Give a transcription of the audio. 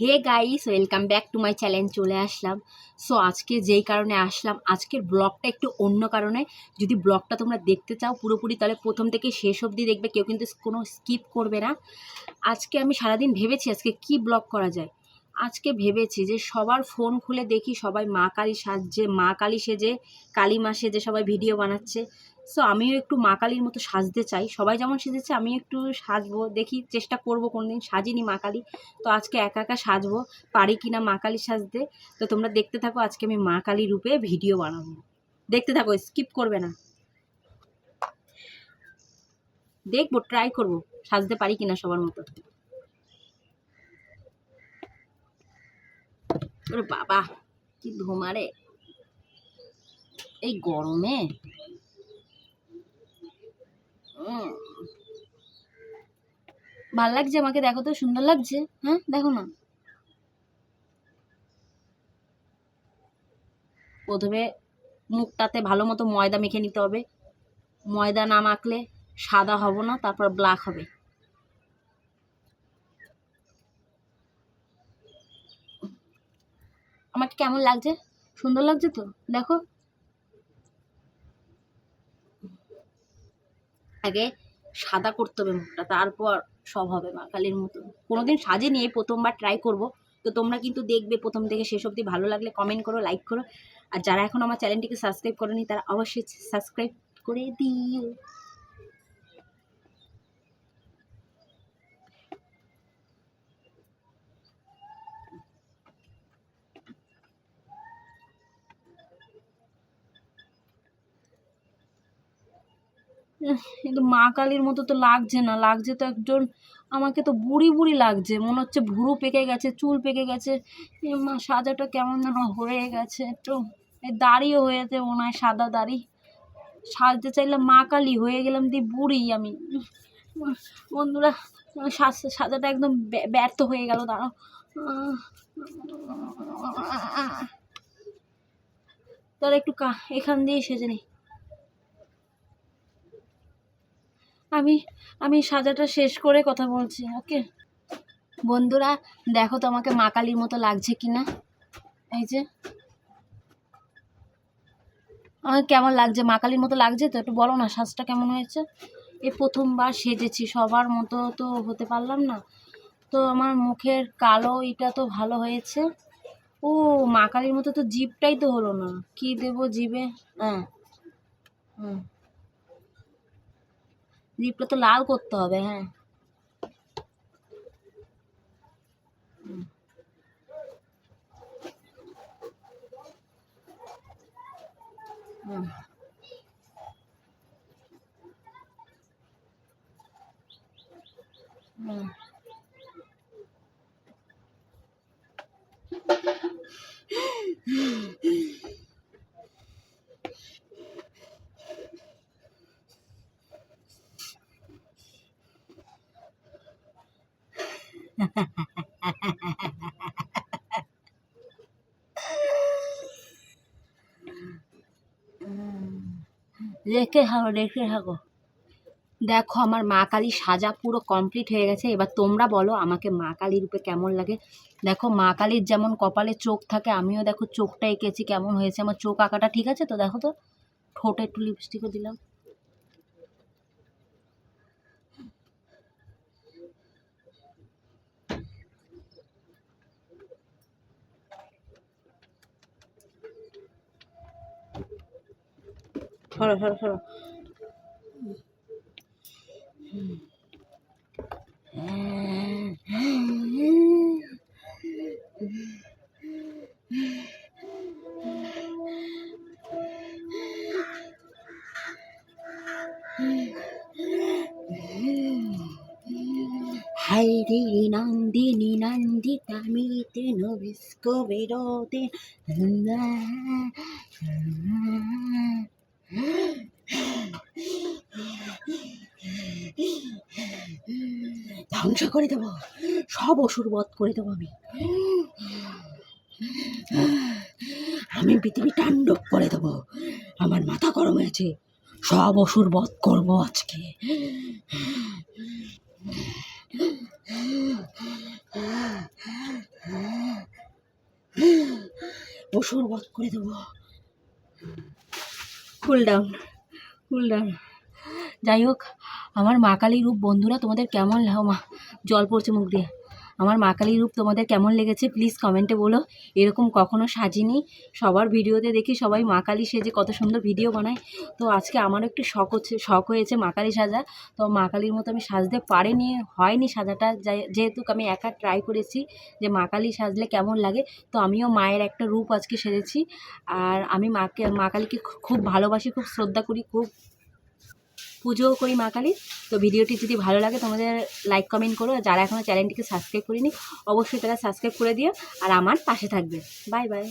Hey guys welcome back to my channel চলে আসলাম। So আজকে যেই কারণে আসলাম, আজকের ব্লগটা একটু অন্য কারণে। যদি ব্লগটা তোমরা দেখতে চাও পুরোপুরি, তাহলে প্রথম থেকে শেষ অবধি দেখবে, কেউ কিন্তু কোনো স্কিপ করবে না। আজকে আমি সারাদিন ভেবেছি আজকে কি ব্লগ করা যায়। আজকে ভেবেছি যে সবার ফোন খুলে দেখি সবাই মা কালী সাজছে, মা কালী সেজে, কালী মা সেজে সবাই ভিডিও বানাচ্ছে। সো আমিও একটু মা কালীর মতো সাজতে চাই। সবাই যেমন সেজেছে আমি একটু সাজবো। দেখি চেষ্টা করব কোনোদিন। সাজিনি মা কালী। তো আজকে একা একা সাজবো। পারি কি না মা কালী সাজতে? তো তোমরা দেখতে থাকো, আজকে আমি মা কালী রূপে ভিডিও বানাবো। দেখতে থাকো, স্কিপ করবে না। দেখব ট্রাই করব। সাজতে পারি কিনা সবার মতো। ওরে বাবা, কি ধোমারে এই গরমে ভালো লাগছে? আমাকে দেখো তো, সুন্দর লাগছে? হ্যাঁ দেখো না। প্রথমে মুখটাতে ভালো মতো ময়দা মেখে নিতে হবে। ময়দা না মাখলে সাদা হব না, তারপর ব্ল্যাক হবে। আমাকে কেমন লাগছে? সুন্দর লাগছে তো? দেখো। আগে সাদা করতে হবে মুখটা, তারপর সব হবে মা কালীর মতো কোনোদিন সাজে নিয়ে প্রথমবার ট্রাই করব। তো তোমরা কিন্তু দেখবে প্রথম থেকে শেষ অবধি। ভালো লাগলে কমেন্ট করো লাইক করো। আর যারা এখন আমার চ্যানেলটিকে সাবস্ক্রাইব করেনি, তারা অবশ্যই সাবস্ক্রাইব করে দিও। কিন্তু মা কালীর মতো তো লাগছে না লাগছে তো একজন আমাকে তো বুড়ি বুড়ি লাগছে মনে হচ্ছে ভুরু পেকে গেছে চুল পেকে গেছে মা সাজাটা কেমন যেন হয়ে গেছে একটু দাড়িও হয়েছে মনে হয় সাদা দাড়ি সাজতে চাইলাম মা কালী হয়ে গেলাম দিয়ে বুড়ি আমি বন্ধুরা সাজ সাজাটা একদম ব্য- ব্যর্থ হয়ে গেল দাঁড়াও তাহলে একটু কা এখান দিয়ে সেজে নিই আমি আমি সাজাটা শেষ করে কথা বলছি, ওকে? বন্ধুরা, দেখো তো আমাকে মা কালীর মতো লাগছে কি না এই যে। আমাকে কেমন লাগছে? মা কালীর মতো লাগছে তো? একটু বলো না, সাজটা কেমন হয়েছে? এই প্রথমবার সেজেছি, সবার মতো তো হতে পারলাম না। তো আমার মুখের কালো এটা তো ভালো হয়েছে। ও, মা কালীর মতো তো জিভটাই তো হলো না। কি দেবো জিভে? হ্যাঁ। হুম। জিভটা তো লাল করতে হবে হ্যাঁ হুম। হুম। রেখে থাকো রেখে থাকো দেখো, আমার মা কালী সাজা পুরো কমপ্লিট হয়ে গেছে। এবার তোমরা বলো, আমাকে মা কালী রূপে কেমন লাগে? দেখো, মা কালীর যেমন কপালে চোখ থাকে, আমিও দেখো চোখটা এঁকেছি, কেমন হয়েছে? আমার চোখ আঁকাটা ঠিক আছে তো? দেখো তো, ঠোঁটে একটু লিপস্টিকও দিলাম। সরো সরো সরো হাইরে নন্দিনী নন্দিতামিতে নবিস্কো বেরোতে ধ্বংস করে দেবো। সব অসুর বধ করে দেবো আমি। আমি পৃথিবী তাণ্ডব করে দেবো। আমার মাথা গরম হয়েছে। সব অসুর বধ করব আজকে। অসুর বধ করে দেবো। কুল ডাউন কুল ডাউন যাই হোক, আমার মা কালী রূপ বন্ধুরা তোমাদের কেমন মা, জল পড়ছে মুখ দিয়ে। আমার মা কালী রূপ তোমাদের কেমন লেগেছে প্লিজ কমেন্টে বলো। এরকম কখনো সাজিনি। সবার ভিডিওতে দেখি সবাই মা কালী সেজে কত সুন্দর ভিডিও বানায়। তো আজকে আমারও একটু শখ হচ্ছে, শখ হয়েছে মা কালী সাজা। তো মা কালীর মতো আমি সাজতে পারিনি, হয়নি সাজাটা। যেহেতু আমি একা ট্রাই করেছি যে মা কালী সাজলে কেমন লাগে, তো আমিও মায়ের একটা রূপ আজকে সেজেছি। আর আমি মাকে, মা কালীকে খুব ভালোবাসি, খুব শ্রদ্ধা করি, খুব পুজোও করি মা কালীর। তো ভিডিওটি যদি ভালো লাগে তোমাদের লাইক কমেন্ট করো। যারা এখনও চ্যানেলটিকে সাবস্ক্রাইব করিনি, অবশ্যই তারা সাবস্ক্রাইব করে দিও। আর আমার পাশে থাকবে। Bye bye